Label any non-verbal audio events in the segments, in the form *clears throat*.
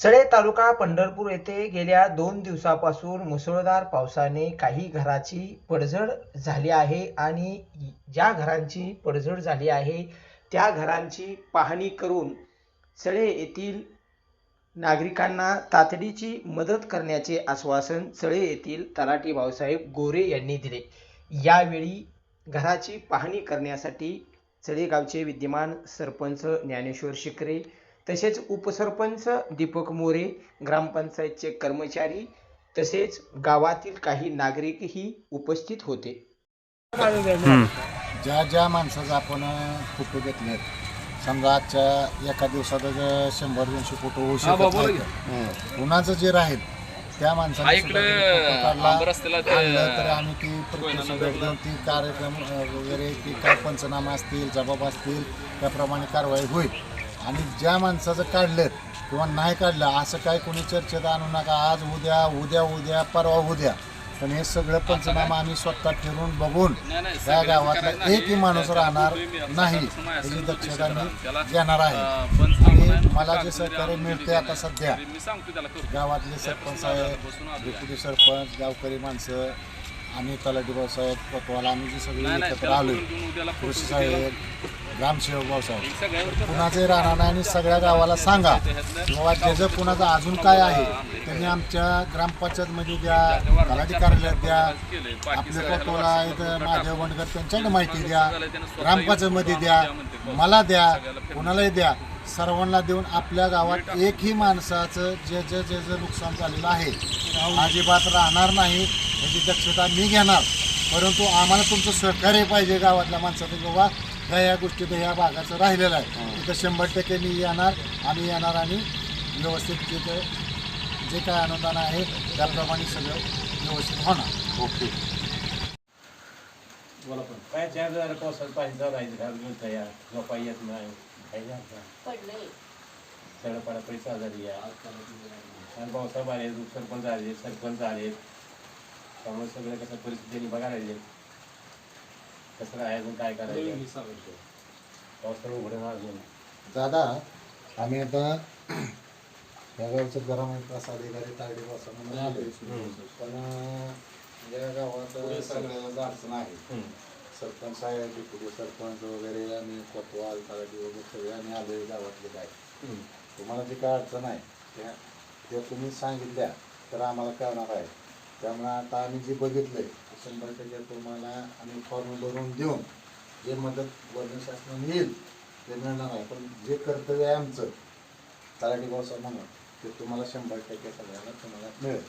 चळे तालुका पंढरपूर येथे गेल्या दोन दिवसापासून मुसळधार पावसाने काही घराची पडझड झाली आहे आणि ज्या घरांची पडझड झाली आहे त्या घरांची पाहणी करून चळे येथील नागरिकांना तातडीची मदत करण्याचे आश्वासन चळे येथील तलाठी भाऊसाहेब गोरे यांनी दिले. यावेळी घराची पाहणी करण्यासाठी चळेगावचे विद्यमान सरपंच ज्ञानेश्वर शिकरे तसेच उपसरपंच दीपक मोरे ग्रामपंचायतचे कर्मचारी तसेच गावातील काही नागरिकही उपस्थित होते. ज्या ज्या माणसाचा आपण फोटो घेतलेत समजा आजच्या एका दिवसात शंभर दोनशे फोटो होऊ शकत नाहीत. कुणाचं जे राहील त्या तर आम्ही ती प्रत्यक्ष भेट देऊन ती कार्यक्रम वगैरे ती काय पंचनामा असतील जबाब असतील त्याप्रमाणे कारवाई होईल. आणि ज्या माणसाचं काढलं किंवा नाही काढलं असं काय कोणी चर्चेत आणू नका. आज उद्या उद्या उद्या परवा उद्या. पण हे सगळं पंचनामा आम्ही स्वतः फिरून बघून त्या गावातला. एकही माणूस राहणार नाही. याची दक्षता मी घेणार आहे. आणि मला जे सहकार्य मिळते आता. सध्या गावातले सरपंच आहेत डेप्युटी सरपंच गावकरी माणसं आम्ही तलाठी भाऊसाहेब कोतवाल आम्ही जी सगळी एकत्र फोटो कृषी साहेब ग्रामसेवक भाऊसाहेब हे सगळ्यावर कसं- कुणाचे राहणार नाही आणि सगळ्या गावाला सांगा. बाबा ज्याचं कुणाचं अजून काय आहे त्यांनी आमच्या ग्रामपंचायतमध्ये द्या तलाठी कार्यालयात द्या आपले आहेत महादेव बंडकर त्यांच्याकडे माहिती द्या ग्रामपंचायतमध्ये द्या. मला द्या कोणालाही द्या. सर्वांना देऊन आपल्या गावात एकही माणसाचं जे जे जे जे नुकसान झालेलं आहे अजिबात राहणार नाही. याची दक्षता मी घेणार. परंतु आम्हाला तुमचं सहकार्य पाहिजे गावातल्या माणसाचं. बाबा ह्या या गोष्टी तर ह्या भागाचं राहिलेलं आहे. तिथं शंभर टक्के मी येणार. आम्ही येणार आणि व्यवस्थित तिथं जे काय अनुदान आहे त्याप्रमाणे सगळं व्यवस्थित होणार. ओके. काय चार हजार पावसात पाणी घाल घेऊन तयार. झोपा येत नाही काय नाही आता. सगळं पडा पैसा आजारी या आणि पावसा आले सरपंच आले सरपंच आले त्यामुळे सगळं कसं परिस्थितीने बघायला लागले. कसं काय अजून काय करायचं? पाऊस तर उघडे ना अजून. दादा आम्ही आता *clears throat* या गावचं गरम आहे प्रसाद अधिकारी तारडी वासा म्हणून पण या गावात सगळ्याला अडचण आहे. सरपंच साहेब डेप्युटी सरपंच वगैरे आम्ही कोतवाल तारडी वगैरे सगळे आम्ही आलोय गावातले काय. तुम्हाला जी काय अडचण आहे त्या त्या तुम्ही सांगितल्या तर आम्हाला कळणार आहे. त्यामुळे आता आम्ही जे बघितलंय ते शंभर टक्के तुम्हाला आम्ही फॉर्म भरून देऊन जे मदत वर्ण शासनाने येईल ते मिळणार आहे. पण जे कर्तव्य आहे आमचं तलाठी भाऊसाहेब म्हणून ते तुम्हाला शंभर टक्के सगळ्यांना तुम्हाला मिळेल.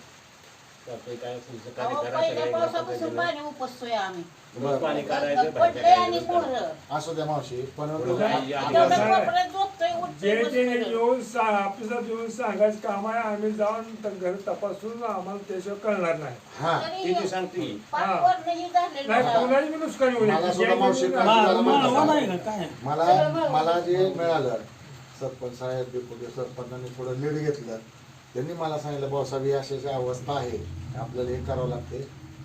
तर ते काय तुमचं कार्य अहो, करा पहिल्या सगळ्या पावसापासून ग्रामपंचायतीनं. पाणी उपसतोय आम्ही रोज पाणी काढायचं पडले बाहेर आणि काढायचं. पोरं असू द्या मावशी पण बरोबर आहे. कोपऱ्यात झोपतोय, उठतोय, बसतोय. येऊन सांग ऑफिसात येऊन सांगायचं काम आहे आम्ही जाऊन त- घर तपासून आम्हाला त्याशिवाय कळणार नाही हा तरी किती सांगते पाणी वरणही झालेलं नाही आहे. कोणाची नुकसान होईल सुद्धा मावशी? मला मला जे मिळालं सरपंच साहेब डेप्युटी सरपंचांनी थोडं लीड घेतलं त्यांनी मला सांगितलं ही अशी अशी अवस्था आहे. आपल्याला हे करावं लागते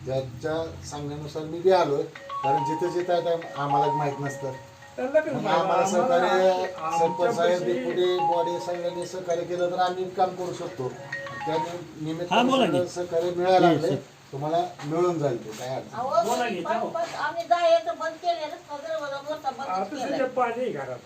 त्याच्या सांगण्यानुसार मी बी आलोय कारण जिथे जिथे आहे ते आम्हाला माहीत नसतं. त्यांना मग? आम्हाला सहकार्य सरपंच साहेब डेप्युटी बॉडी सगळ्यांनी सहकार्य केलं तर आम्ही काम करू शकतो. त्या निमित्तानं सहकार्य मिळायला लागले तुम्हाला मिळून जाईल ते काय आम्ही जायचं बंद केलेलं दरवाजा मोठा बंद आता केलाय. सध्या पाणी घरात.